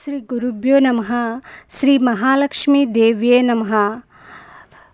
శ్రీ గురుభ్యో నమ. శ్రీ మహాలక్ష్మి దేవ్యే నమ.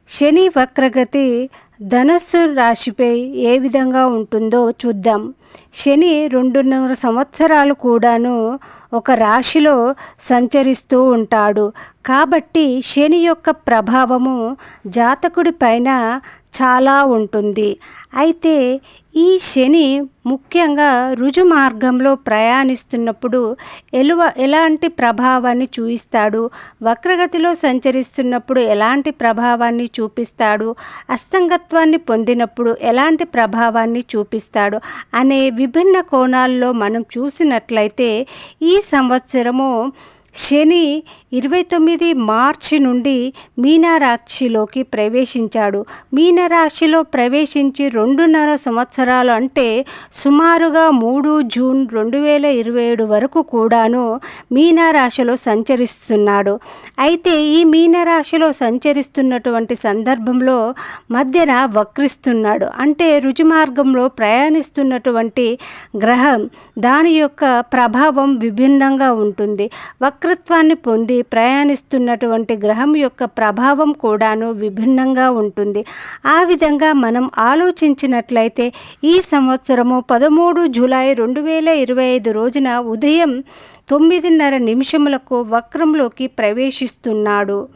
శని వక్రగతి ధనస్సు రాశిపై ఏ విధంగా ఉంటుందో చూద్దాం. శని రెండున్నర సంవత్సరాలు కూడాను ఒక రాశిలో సంచరిస్తూ ఉంటాడు. కాబట్టి శని యొక్క ప్రభావము జాతకుడి పైన చాలా ఉంటుంది. అయితే ఈ శని ముఖ్యంగా రుజు మార్గంలో ప్రయాణిస్తున్నప్పుడు ఎలువ ఎలాంటి ప్రభావాన్ని చూపిస్తాడు? వక్రగతిలో సంచరిస్తున్నప్పుడు ఎలాంటి ప్రభావాన్ని చూపిస్తాడు? అస్తంగత్వాన్ని పొందినప్పుడు ఎలాంటి ప్రభావాన్ని చూపిస్తాడు? అనే విభిన్న కోణాల్లో మనం చూసినట్లయితే ఈ సంవత్సరము శని ఇరవై తొమ్మిది మార్చి నుండి మీనరాశిలోకి ప్రవేశించాడు. మీనరాశిలో ప్రవేశించి రెండున్నర సంవత్సరాలు అంటే సుమారుగా మూడు జూన్ రెండు వేల ఇరవై ఏడు వరకు కూడాను మీనరాశిలో సంచరిస్తున్నాడు. అయితే ఈ మీనరాశిలో సంచరిస్తున్నటువంటి సందర్భంలో మధ్యన వక్రిస్తున్నాడు. అంటే రుజుమార్గంలో ప్రయాణిస్తున్నటువంటి గ్రహం దాని యొక్క ప్రభావం విభిన్నంగా ఉంటుంది. వక్రత్వాన్ని పొంది ప్రయాణిస్తున్నటువంటి గ్రహం యొక్క ప్రభావం కూడాను విభిన్నంగా ఉంటుంది. ఆ విధంగా మనం ఆలోచించినట్లయితే ఈ సంవత్సరము పదమూడు జూలై రెండు వేల ఇరవై ఐదు రోజున ఉదయం తొమ్మిదిన్నర నిమిషములకు వక్రంలోకి ప్రవేశిస్తున్నాడు.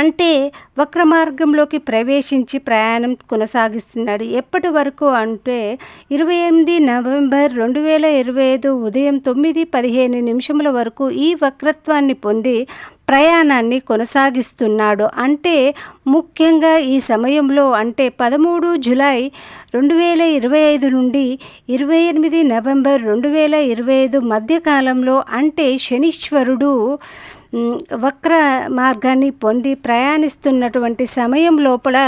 అంటే వక్ర మార్గంలోకి ప్రవేశించి ప్రయాణం కొనసాగిస్తున్నాడు. ఎప్పటి వరకు అంటే ఇరవై ఎనిమిది నవంబర్ రెండు వేల ఇరవై ఐదు ఉదయం తొమ్మిది పదిహేను నిమిషముల వరకు ఈ వక్రత్వాన్ని పొంది ప్రయాణాన్ని కొనసాగిస్తున్నాడు. అంటే ముఖ్యంగా ఈ సమయంలో అంటే పదమూడు జులై రెండు వేల ఇరవై ఐదు నుండి ఇరవై ఎనిమిది నవంబర్ రెండు వేల ఇరవై ఐదు మధ్యకాలంలో అంటే శనీశ్వరుడు వక్ర మార్గాన్ని పొంది ప్రయాణిస్తున్నటువంటి సమయం లోపల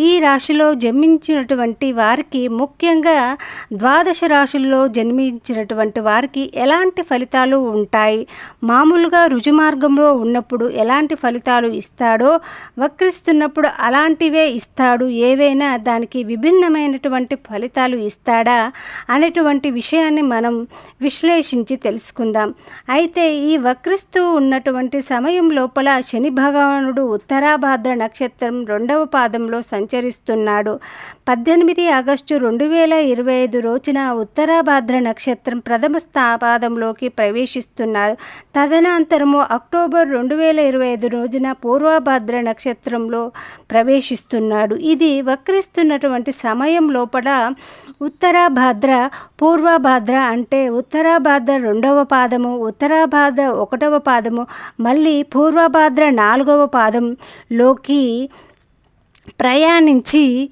ఈ రాశిలో జన్మించినటువంటి వారికి ముఖ్యంగా ద్వాదశ రాశుల్లో జన్మించినటువంటి వారికి ఎలాంటి ఫలితాలు ఉంటాయి? మామూలుగా రుజుమార్గంలో ఉన్నప్పుడు ఎలాంటి ఫలితాలు ఇస్తాడో వక్రిస్తున్నప్పుడు అలాంటివే ఇస్తాడు ఏవైనా దానికి విభిన్నమైనటువంటి ఫలితాలు ఇస్తాడా అనేటువంటి విషయాన్ని మనం విశ్లేషించి తెలుసుకుందాం. అయితే ఈ వక్రిస్తూ ఉన్నటువంటి అటువంటి సమయం లోపల శని భగవానుడు ఉత్తరాభాద్ర నక్షత్రం రెండవ పాదంలో సంచరిస్తున్నాడు. పద్దెనిమిది ఆగస్టు రెండు వేల ఇరవై ఐదు రోజున ఉత్తరాభాద్ర నక్షత్రం ప్రథమ స్థాపాదంలోకి ప్రవేశిస్తున్నాడు. తదనంతరము అక్టోబర్ రెండు వేల ఇరవై ఐదు రోజున పూర్వభాద్ర నక్షత్రంలో ప్రవేశిస్తున్నాడు. ఇది వక్రిస్తున్నటువంటి సమయం లోపల ఉత్తరాభాద్ర పూర్వభాద్ర అంటే ఉత్తరాభాద్ర రెండవ పాదము ఉత్తరాభాద్ర ఒకటవ పాదము మళ్ళీ పూర్వభాద్ర నాలుగవ పాదంలోకి ప్రయాణించి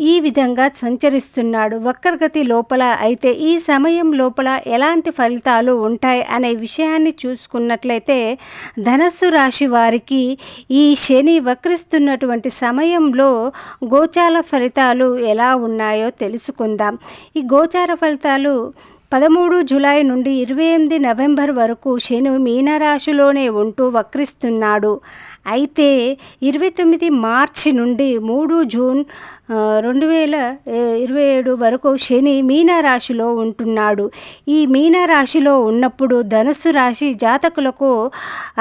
ఈ విధంగా సంచరిస్తున్నాడు. వక్రగతి లోపల అయితే ఈ సమయం లోపల ఎలాంటి ఫలితాలు ఉంటాయి అనే విషయాన్ని చూసుకున్నట్లయితే ధనస్సు రాశి వారికి ఈ శని వక్రిస్తున్నటువంటి సమయంలో గోచార ఫలితాలు ఎలా ఉన్నాయో తెలుసుకుందాం. ఈ గోచార ఫలితాలు పదమూడు జులై నుండి ఇరవై ఎనిమిది నవంబర్ వరకు శని మీనరాశిలోనే ఉంటూ వక్రిస్తున్నాడు. అయితే ఇరవై తొమ్మిది మార్చి నుండి మూడు జూన్ రెండు వేల ఇరవై ఏడు వరకు శని మీనరాశిలో ఉంటున్నాడు. ఈ మీనరాశిలో ఉన్నప్పుడు ధనుసు రాశి జాతకులకు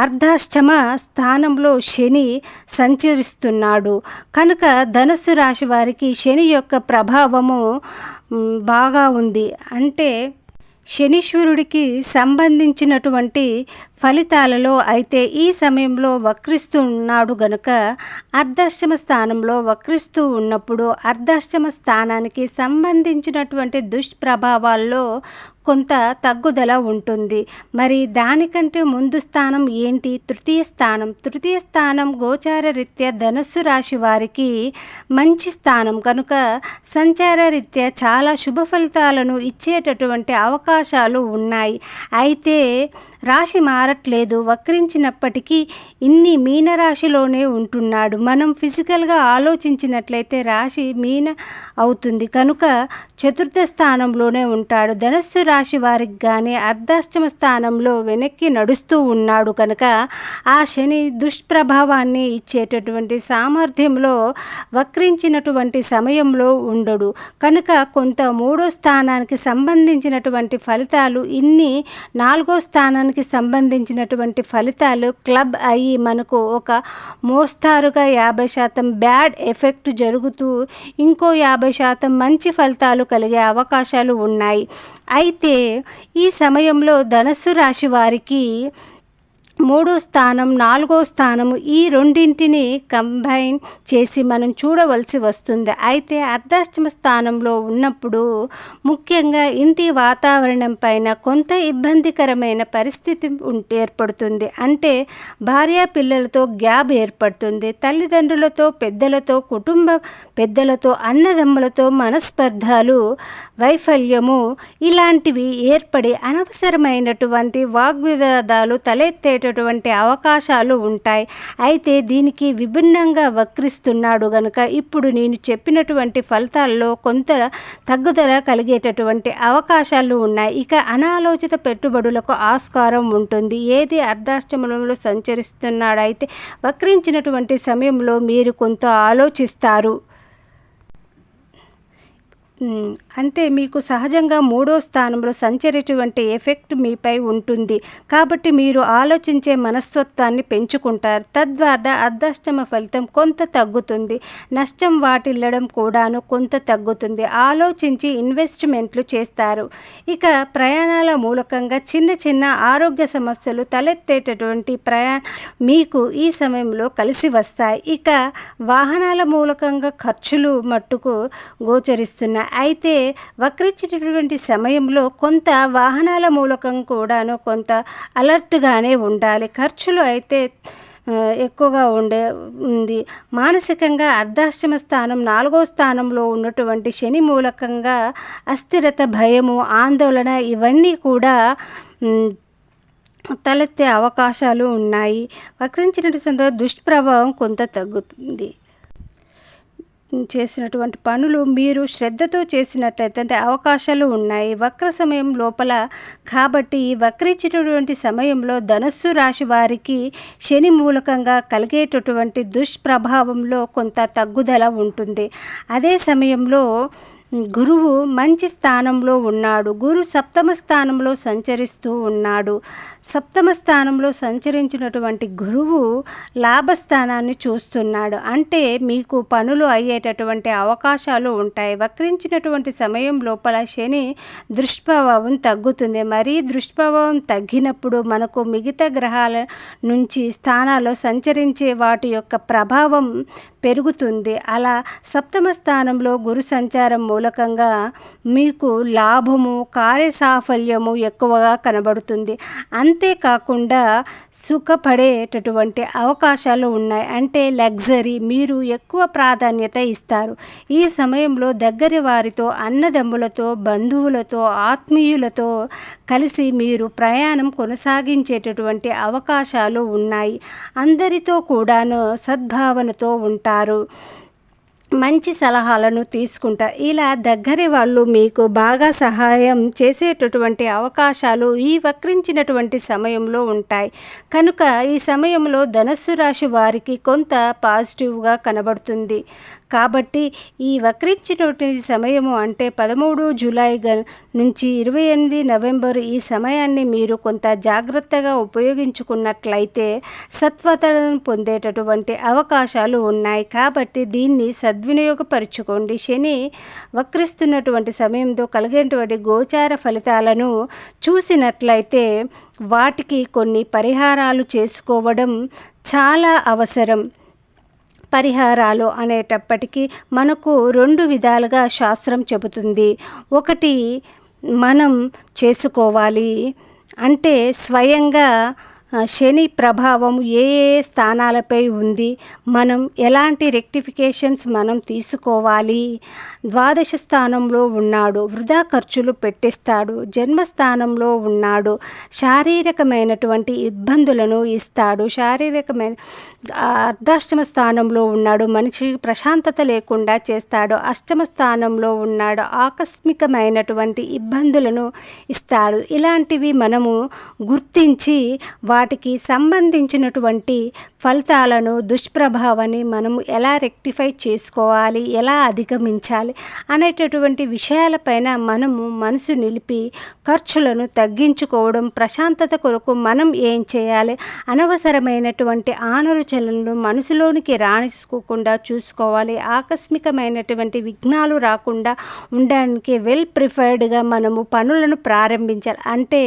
అర్ధాష్టమ స్థానంలో శని సంచరిస్తున్నాడు. కనుక ధనుసు రాశి వారికి శని యొక్క ప్రభావము బాగా ఉంది. అంటే శనీశ్వరుడికి సంబంధించినటువంటి ఫలితాలలో అయితే ఈ సమయంలో వక్రిస్తూ ఉన్నాడు గనుక అర్ధాష్టమ స్థానంలో వక్రిస్తూ ఉన్నప్పుడు అర్ధాష్టమ స్థానానికి సంబంధించినటువంటి దుష్ప్రభావాల్లో కొంత తగ్గుదల ఉంటుంది. మరి దానికంటే ముందు స్థానం ఏంటి? తృతీయ స్థానం. తృతీయ స్థానం గోచార రీత్యా ధనస్సు రాశి వారికి మంచి స్థానం. కనుక సంచార రీత్యా చాలా శుభ ఫలితాలను ఇచ్చేటటువంటి అవకాశాలు ఉన్నాయి. అయితే రాశి మారట్లేదు. వక్రించినప్పటికీ ఇన్ని మీనరాశిలోనే ఉంటున్నాడు. మనం ఫిజికల్గా ఆలోచించినట్లయితే రాశి మీన అవుతుంది. కనుక చతుర్థ స్థానంలోనే ఉంటాడు. ధనస్సు రాశి వారికి కానీ అర్ధాష్టమ స్థానంలో వెనక్కి నడుస్తూ ఉన్నాడు. కనుక ఆ శని దుష్ప్రభావాన్ని ఇచ్చేటటువంటి సామర్థ్యంలో వక్రించినటువంటి సమయంలో ఉండడు. కనుక కొంత మూడో స్థానానికి సంబంధించినటువంటి ఫలితాలు ఇన్ని నాలుగో స్థానానికి సంబంధించి సంబంధించినటువంటి ఫలితాలు క్లబ్ అయ్యి మనకు ఒక మోస్తారుగా యాభై శాతం బ్యాడ్ ఎఫెక్ట్ జరుగుతూ ఇంకో యాభై శాతం మంచి ఫలితాలు కలిగే అవకాశాలు ఉన్నాయి. అయితే ఈ సమయంలో ధనస్సు రాశి వారికి మూడో స్థానం నాలుగో స్థానము ఈ రెండింటిని కంబైన్ చేసి మనం చూడవలసి వస్తుంది. అయితే అర్ధాష్టమ స్థానంలో ఉన్నప్పుడు ముఖ్యంగా ఇంటి వాతావరణం పైన కొంత ఇబ్బందికరమైన పరిస్థితి ఏర్పడుతుంది. అంటే భార్య పిల్లలతో గ్యాప్ ఏర్పడుతుంది. తల్లిదండ్రులతో పెద్దలతో కుటుంబ పెద్దలతో అన్నదమ్ములతో మనస్పర్ధాలు వైఫల్యము ఇలాంటివి ఏర్పడి అనవసరమైనటువంటి వాగ్వివాదాలు తలెత్తేట వచ్చేటటువంటి అవకాశాలు ఉంటాయి. అయితే దీనికి విభిన్నంగా వక్రిస్తున్నాడు గనుక ఇప్పుడు నేను చెప్పినటువంటి ఫలితాల్లో కొంత తగ్గుదల కలిగేటటువంటి అవకాశాలు ఉన్నాయి. ఇక అనాలోచిత పెట్టుబడులకు ఆస్కారం ఉంటుంది. ఏది అర్ధాష్టమంలో సంచరిస్తున్నాడైతే అయితే వక్రించినటువంటి సమయంలో మీరు కొంత ఆలోచిస్తారు. అంటే మీకు సహజంగా మూడో స్థానంలో సంచరేటువంటి ఎఫెక్ట్ మీపై ఉంటుంది. కాబట్టి మీరు ఆలోచించే మనస్తత్వాన్ని పెంచుకుంటారు. తద్వారా అర్ధాష్టమ ఫలితం కొంత తగ్గుతుంది. నష్టం వాటిల్లడం కూడాను కొంత తగ్గుతుంది. ఆలోచించి ఇన్వెస్ట్మెంట్లు చేస్తారు. ఇక ప్రయాణాల మూలకంగా చిన్న చిన్న ఆరోగ్య సమస్యలు తలెత్తేటటువంటి ప్రయాణ మీకు ఈ సమయంలో కలిసి వస్తాయి. ఇక వాహనాల మూలకంగా ఖర్చులు మట్టుకు గోచరిస్తున్నాయి. అయితే వక్రించేటటువంటి సమయంలో కొంత వాహనాల మూలకం కూడాను కొంత అలర్ట్గానే ఉండాలి. ఖర్చులు అయితే ఎక్కువగా ఉండే ఉంది. మానసికంగా అర్ధాష్టమ స్థానం నాలుగో స్థానంలో ఉన్నటువంటి శని మూలకంగా అస్థిరత భయము ఆందోళన ఇవన్నీ కూడా తలెత్తే అవకాశాలు ఉన్నాయి. వక్రించినటువంటి సందర్భ దుష్ప్రభావం కొంత తగ్గుతుంది. చేసినటువంటి పనులు మీరు శ్రద్ధతో చేసినట్లయితే అవకాశాలు ఉన్నాయి. వక్ర సమయం లోపల కాబట్టి ఈ వక్రించినటువంటి సమయంలో ధనస్సు రాశి వారికి శని మూలకంగా కలిగేటటువంటి దుష్ప్రభావంలో కొంత తగ్గుదల ఉంటుంది. అదే సమయంలో గురువు మంచి స్థానంలో ఉన్నాడు. గురు సప్తమ స్థానంలో సంచరిస్తూ ఉన్నాడు. సప్తమ స్థానంలో సంచరించినటువంటి గురువు లాభస్థానాన్ని చూస్తున్నాడు. అంటే మీకు పనులు అయ్యేటటువంటి అవకాశాలు ఉంటాయి. వక్రించినటువంటి సమయం లోపల శని దుష్ప్రభావం తగ్గుతుంది. మరీ దుష్ప్రభావం తగ్గినప్పుడు మనకు మిగతా గ్రహాల నుంచి స్థానాల్లో సంచరించే వాటి యొక్క ప్రభావం పెరుగుతుంది. అలా సప్తమ స్థానంలో గురు సంచారం మూలకంగా మీకు లాభము కార్యసాఫల్యము ఎక్కువగా కనబడుతుంది. అంతేకాకుండా సుఖపడేటటువంటి అవకాశాలు ఉన్నాయి. అంటే లగ్జరీ మీరు ఎక్కువ ప్రాధాన్యత ఇస్తారు. ఈ సమయంలో దగ్గరి వారితో అన్నదమ్ములతో బంధువులతో ఆత్మీయులతో కలిసి మీరు ప్రయాణం కొనసాగించేటటువంటి అవకాశాలు ఉన్నాయి. అందరితో కూడాను సద్భావనతో ఉంటారు. మంచి సలహాలను తీసుకుంటా. ఇలా దగ్గరి వాళ్ళు మీకు బాగా సహాయం చేసేటటువంటి అవకాశాలు ఈ వక్రించినటువంటి సమయంలో ఉంటాయి. కనుక ఈ సమయంలో ధనస్సు రాశి వారికి కొంత పాజిటివ్గా కనబడుతుంది. కాబట్టి ఈ వక్రించినటువంటి సమయము అంటే పదమూడు జూలై నుంచి ఇరవై ఎనిమిది నవంబర్ ఈ సమయాన్ని మీరు కొంత జాగ్రత్తగా ఉపయోగించుకున్నట్లయితే సత్వతను పొందేటటువంటి అవకాశాలు ఉన్నాయి. కాబట్టి దీన్ని సద్వినియోగపరుచుకోండి. శని వక్రిస్తున్నటువంటి సమయంతో కలిగేటువంటి గోచార ఫలితాలను చూసినట్లయితే వాటికి కొన్ని పరిహారాలు చేసుకోవడం చాలా అవసరం. పరిహారాలు అనేటప్పటికీ మనకు రెండు విధాలుగా శాస్త్రం చెబుతుంది. ఒకటి మనం చేసుకోవాలి అంటే స్వయంగా శని ప్రభావం ఏ ఏ స్థానాలపై ఉంది మనం ఎలాంటి రెక్టిఫికేషన్స్ మనం తీసుకోవాలి ద్వాదశ స్థానంలో ఉన్నాడు వృధా ఖర్చులు పెట్టిస్తాడు జన్మస్థానంలో ఉన్నాడు శారీరకమైనటువంటి ఇబ్బందులను ఇస్తాడు శారీరకమైన అర్ధాష్టమ స్థానంలో ఉన్నాడు మనిషికి ప్రశాంతత లేకుండా చేస్తాడు అష్టమ స్థానంలో ఉన్నాడు ఆకస్మికమైనటువంటి ఇబ్బందులను ఇస్తాడు. ఇలాంటివి మనము గుర్తించి వాటికి సంబంధించినటువంటి ఫలితాలను దుష్ప్రభావాన్ని మనము ఎలా రెక్టిఫై చేసుకోవాలి ఎలా అధిగమించాలి అనేటటువంటి విషయాలపైన మనము మనసు నిలిపి ఖర్చులను తగ్గించుకోవడం ప్రశాంతత కొరకు మనం ఏం చేయాలి అనవసరమైనటువంటి ఆలోచనలను మనసులోనికి రానిసుకోకుండా చూసుకోవాలి. ఆకస్మికమైనటువంటి విఘ్నాలు రాకుండా ఉండడానికి వెల్ ప్రిఫర్డ్గా మనము పనులను ప్రారంభించాలి. అంటే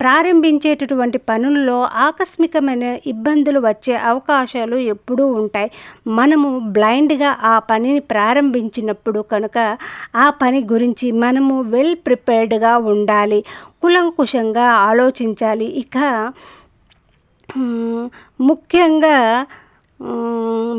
ప్రారంభించేటటువంటి పనుల్లో ఆకస్మికమైన ఇబ్బందులు వచ్చే అవకాశాలు ఎప్పుడూ ఉంటాయి. మనము బ్లైండ్గా ఆ పనిని ప్రారంభించినప్పుడు కనుక ఆ పని గురించి మనము వెల్ ప్రిపేర్డ్గా ఉండాలి. కులంకుశంగా ఆలోచించాలి. ఇక ముఖ్యంగా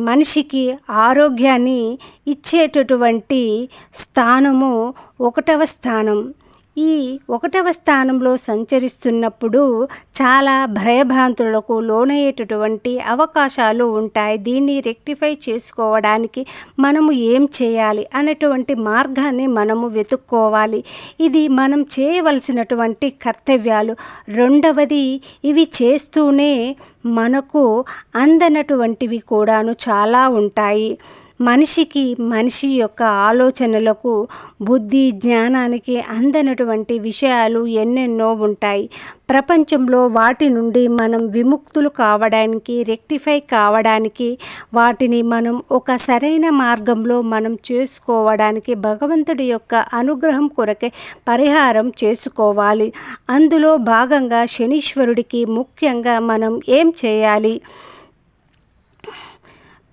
మనిషికి ఆరోగ్యాన్ని ఇచ్చేటటువంటి స్థానము ఒకటవ స్థానం. ఈ ఒకటవ స్థానంలో సంచరిస్తున్నప్పుడు చాలా భయభ్రాంతులకు లోనయ్యేటటువంటి అవకాశాలు ఉంటాయి. దీన్ని రెక్టిఫై చేసుకోవడానికి మనము ఏం చేయాలి అనేటువంటి మార్గాన్ని మనము వెతుక్కోవాలి. ఇది మనం చేయవలసినటువంటి కర్తవ్యాలు. రెండవది ఇవి చేస్తూనే మనకు అందనటువంటివి కూడాను చాలా ఉంటాయి. మనిషికి మనిషి యొక్క ఆలోచనలకు బుద్ధి జ్ఞానానికి అందనటువంటి విషయాలు ఎన్నెన్నో ఉంటాయి. ప్రపంచంలో వాటి నుండి మనం విముక్తులు కావడానికి రెక్టిఫై కావడానికి వాటిని మనం ఒక సరైన మార్గంలో మనం చేసుకోవడానికి భగవంతుడి యొక్క అనుగ్రహం కొరకే పరిహారం చేసుకోవాలి. అందులో భాగంగా శనీశ్వరుడికి ముఖ్యంగా మనం ఏం చేయాలి?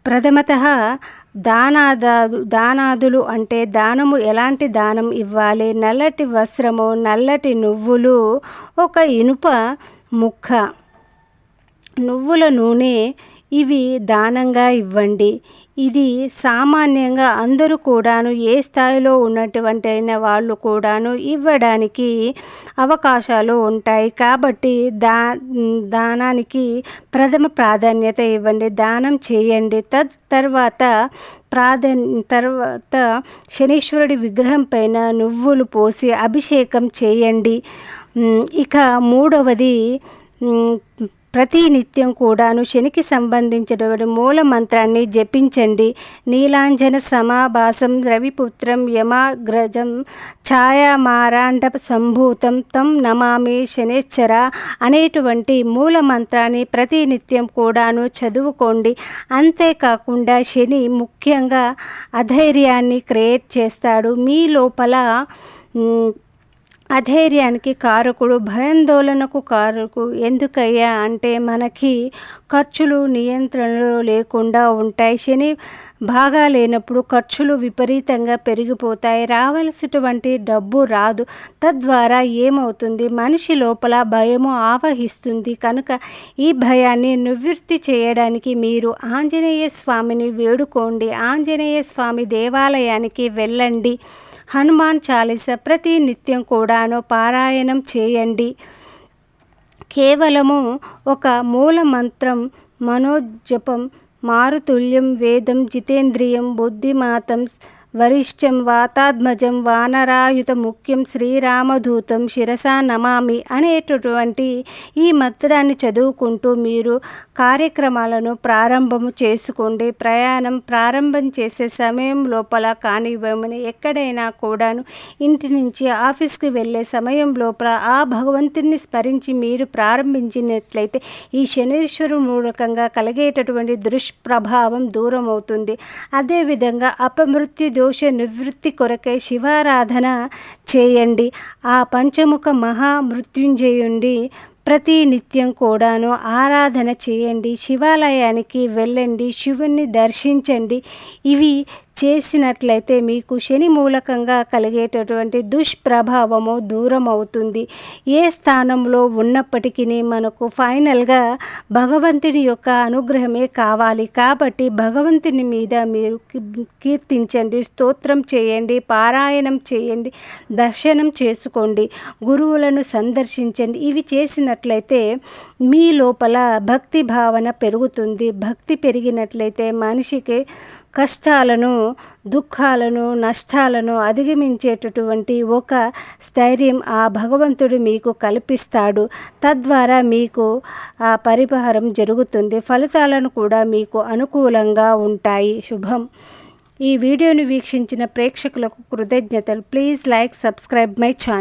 ప్రథమత దానాదాదు దానాదులు అంటే దానము ఎలాంటి దానం ఇవ్వాలి? నల్లటి వస్త్రము నల్లటి నువ్వులు ఒక ఇనుప ముక్క. నువ్వుల నూనె ఇవి దానంగా ఇవ్వండి. ఇది సామాన్యంగా అందరూ కూడాను ఏ స్థాయిలో ఉన్నటువంటి అయిన వాళ్ళు కూడాను ఇవ్వడానికి అవకాశాలు ఉంటాయి. కాబట్టి దా దానానికి ప్రథమ ప్రాధాన్యత ఇవ్వండి దానం చేయండి. తద్ తర్వాత ప్రాధాన్య తర్వాత శనీశ్వరుడి విగ్రహం పైన నువ్వులు పోసి అభిషేకం చేయండి. ఇక మూడవది ప్రతి నిత్యం కూడాను శనికి సంబంధించినటువంటి మూల మంత్రాన్ని జపించండి. నీలాంజన సమాభాసం రవిపుత్రం యమాగ్రజం ఛాయామారాండ సంభూతం తం నమామి శనేశ్వర అనేటువంటి మూల మంత్రాన్ని ప్రతి నిత్యం కూడాను చదువుకోండి. అంతేకాకుండా శని ముఖ్యంగా అధైర్యాన్ని క్రియేట్ చేస్తాడు. మీ లోపల అధైర్యానికి కారకుడు భయాందోళనకు కారకు ఎందుకయ్యా? అంటే మనకి ఖర్చులు నియంత్రణలు లేకుండా ఉంటాయి. శని బాగా లేనప్పుడు ఖర్చులు విపరీతంగా పెరిగిపోతాయి. రావాల్సినటువంటి డబ్బు రాదు. తద్వారా ఏమవుతుంది? మనిషి లోపల భయము ఆవహిస్తుంది. కనుక ఈ భయాన్ని నివృత్తి చేయడానికి మీరు ఆంజనేయ స్వామిని వేడుకోండి. ఆంజనేయ స్వామి దేవాలయానికి వెళ్ళండి. హనుమాన్ చాలీస ప్రతి నిత్యం కూడాను పారాయణం చేయండి. కేవలము ఒక మూల మంత్రం మనోజపం మారుతుల్యం వేదం జితేంద్రియం బుద్ధిమాతం వరిష్టం వాతాత్మజం వానరాయుత ముఖ్యం శ్రీరామదూతం శిరసా నమామి అనేటటువంటి ఈ మంత్రాన్ని చదువుకుంటూ మీరు కార్యక్రమాలను ప్రారంభము చేసుకోండి ప్రయాణం ప్రారంభం చేసే సమయం లోపల కానివ్వమని ఎక్కడైనా కూడాను ఇంటి నుంచి ఆఫీస్కి వెళ్ళే సమయం లోపల ఆ భగవంతుని స్మరించి మీరు ప్రారంభించినట్లయితే ఈ శనీశ్వరు మూలకంగా కలిగేటటువంటి దుష్ప్రభావం దూరం అవుతుంది అదేవిధంగా అపమృత్యు దోష నివృత్తి కొరకై శివారాధన చేయండి. ఆ పంచముఖ మహామృత్యుంజయుండి ప్రతి నిత్యం కూడాను ఆరాధన చేయండి. శివాలయానికి వెళ్ళండి. శివుణ్ణి దర్శించండి. ఇవి చేసినట్లయితే మీకు శని మూలకంగా కలిగేటటువంటి దుష్ప్రభావము దూరం అవుతుంది ఏ స్థానంలో ఉన్నప్పటికీ మనకు ఫైనల్గా భగవంతుని యొక్క అనుగ్రహమే కావాలి. కాబట్టి భగవంతుని మీద మీరు కీర్తించండి స్తోత్రం చేయండి పారాయణం చేయండి దర్శనం చేసుకోండి గురువులను సందర్శించండి. ఇవి చేసినట్లయితే మీ లోపల భక్తి భావన పెరుగుతుంది. భక్తి పెరిగినట్లయితే మనిషికి కష్టాలను దుఃఖాలను నష్టాలను అధిగమించేటటువంటి ఒక స్థైర్యం ఆ భగవంతుడు మీకు కల్పిస్తాడు. తద్వారా మీకు ఆ పరిహారం జరుగుతుంది. ఫలితాలను కూడా మీకు అనుకూలంగా ఉంటాయి. శుభం. ఈ వీడియోను వీక్షించిన ప్రేక్షకులకు కృతజ్ఞతలు. Please like subscribe my channel.